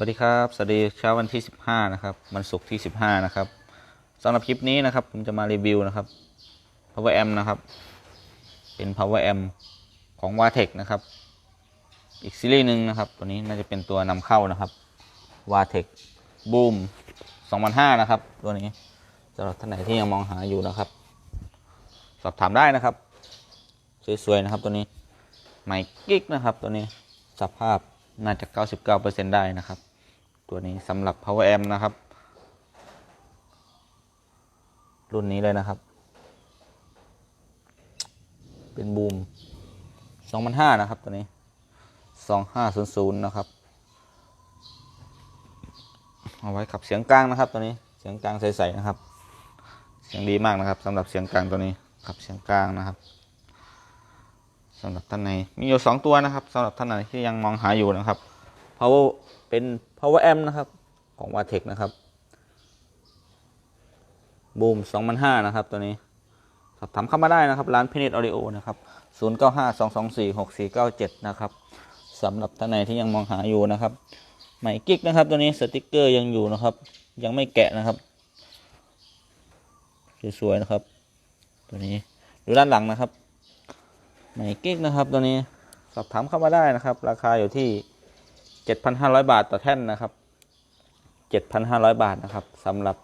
วัสดีครับ สวัสดีเช้าวันที่ 15 นะครับวันศุกร์ที่ 15 นะครับสำหรับคลิปนี้นะครับ ผมจะมารีวิวนะครับ power amp นะครับ เป็น power amp ของ v a t e c นะครับ อีกซีรีส์หนึ่งนะครับ ตัวนี้น่าจะเป็นตัวนำเข้านะครับ v a t e c Boom 2005 นะครับ ตัวนี้สำหรับท่านไหนที่ยังมองหาอยู่นะครับ สอบถามได้นะครับ สวยๆนะครับตัวนี้ไมค์กิ๊กนะครับ ตัวนี้สภาพน่าจะ 99%ได้นะครับ ตัวนี้สำหรับ power amp นะครับ รุ่นนี้เลยนะครับ เป็นบูม2005 นะครับ ตัวนี้ 2500 นะครับ เอาไว้ขับเสียงกลางนะครับ ตัวนี้เสียงกลางใสๆนะครับ เสียงดีมากนะครับสำหรับเสียงกลางตัวนี้ขับเสียงกลางนะครับสำหรับท่านไหนมีอยู่สองตัวนะครับสำหรับท่านไหนที่ยังมองหาอยู่นะครับ power เป็น power amp นะครับ ของ v a t e c นะครับ บูม2005 นะครับ ตัวนี้สอบถามเข้ามาได้นะครับ ร้านพินิจออดิโอนะครับ 0952246497 นะครับสำหรับท่านไหนที่ยังมองหาอยู่นะครับไหมกิ๊กนะครับ ตัวนี้สติกเกอร์ยังอยู่นะครับ ยังไม่แกะนะครับสวยๆนะครับ ตัวนี้ดูด้านหลังนะครับไหมกิ๊กนะครับ ตัวนี้สอบถามเข้ามาได้นะครับ ราคาอยู่ที่ 7,500 บาทต่อแท่นนะครับ 7,500 บาทนะครับสำหรับ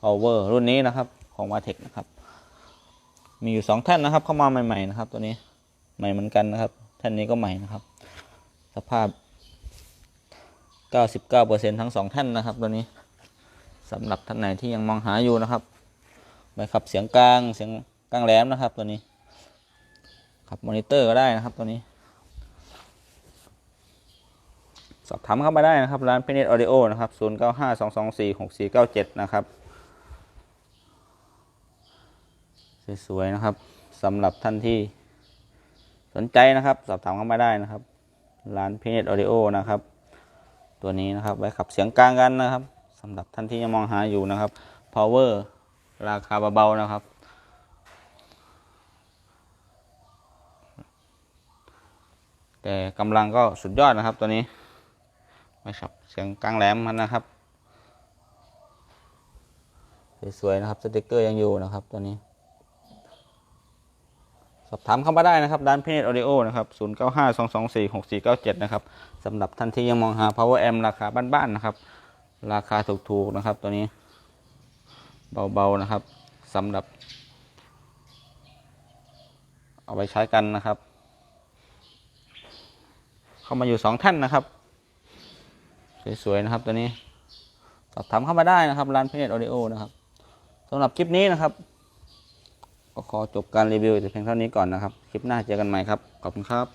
power รุ่นนี้นะครับของ v a t e c นะครับ มีอยู่ 2 แท่นนะครับ เข้ามาใหม่ ๆ นะครับ ตัวนี้ใหม่เหมือนกันนะครับ แท่นนี้ก็ใหม่นะครับ สภาพ 99%ทั้ง 2 แท่นนะครับ ตัวนี้สำหรับท่านไหนที่ยังมองหาอยู่นะครับไปขับเสียงกลางเสียงกลางแหลมนะครับ ตัวนี้ขับมอนิเตอร์ก็ได้นะครับตัวนี้ สอบถามเข้ามาได้นะครับร้านพินิจออดิโอนะครับ0 9 5 2 2 4 6 4 9 7นะครับสวยๆนะครับสำหรับท่านที่สนใจนะครับ สอบถามเข้ามาได้นะครับร้านพินิจออดิโอนะครับ ตัวนี้นะครับไว้ขับเสียงกลางกันนะครับสำหรับท่านที่ยังมองหาอยู่นะครับ power ราคาเบาๆนะครับแต่กำลังก็สุดยอดนะครับตัวนี้ ไม่ครับเสียงกลางแหลมมันนะครับ สวยๆนะครับสติกเกอร์ยังอยู่นะครับตัวนี้ สอบถามเข้ามาได้นะครับด้านพิเนตออดิโอนะครับ 0 9 5 2 2 4 6 4 9 7 นะครับสำหรับท่านที่ยังมองหา power amp ราคาบ้านๆนะครับ ราคาถูกๆนะครับตัวนี้ เบาๆนะครับสำหรับ เอาไปใช้กันนะครับ เข้ามาอยู่สองท่านนะครับ สวยๆนะครับตัวนี้สอบถามเข้ามาได้นะครับ ร้านพิเนตออดิโอนะครับสำหรับคลิปนี้นะครับ ก็ขอจบการรีวิวแต่เพียงเท่านี้ก่อนนะครับ คลิปหน้าเจอกันใหม่ครับ ขอบคุณครับ